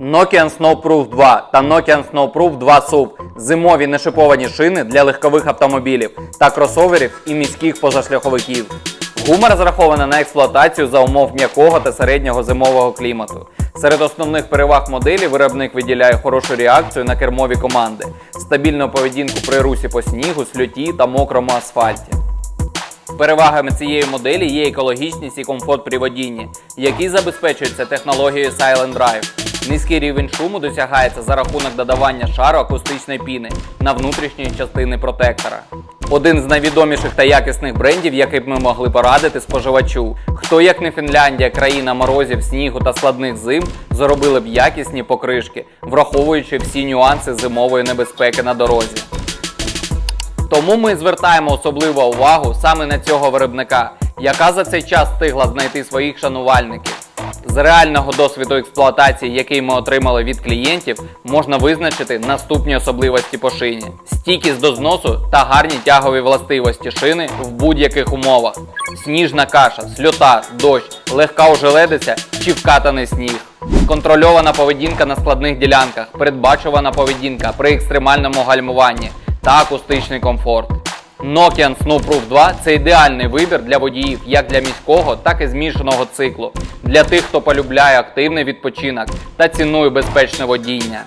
Nokian Snowproof 2 та Nokian Snowproof 2 SUV – зимові нешиповані шини для легкових автомобілів та кросоверів і міських позашляховиків. Гума розрахована на експлуатацію за умов м'якого та середнього зимового клімату. Серед основних переваг моделі виробник виділяє хорошу реакцію на кермові команди, стабільну поведінку при русі по снігу, сльоті та мокрому асфальті. Перевагами цієї моделі є екологічність і комфорт при водінні, які забезпечуються технологією Silent Drive. Низький рівень шуму досягається за рахунок додавання шару акустичної піни на внутрішньої частини протектора. Один з найвідоміших та якісних брендів, який б ми могли порадити споживачу. Хто як не Фінляндія, країна морозів, снігу та складних зим, зробили б якісні покришки, враховуючи всі нюанси зимової небезпеки на дорозі. Тому ми звертаємо особливу увагу саме на цього виробника, яка за цей час встигла знайти своїх шанувальників. З реального досвіду експлуатації, який ми отримали від клієнтів, можна визначити наступні особливості по шині: стійкість до зносу та гарні тягові властивості шини в будь-яких умовах. Сніжна каша, сльота, дощ, легка ожеледиця чи вкатаний сніг. Контрольована поведінка на складних ділянках, передбачувана поведінка при екстремальному гальмуванні та акустичний комфорт. Nokian Snowproof 2 це ідеальний вибір для водіїв як для міського, так і змішаного циклу, для тих, хто полюбляє активний відпочинок та цінує безпечне водіння.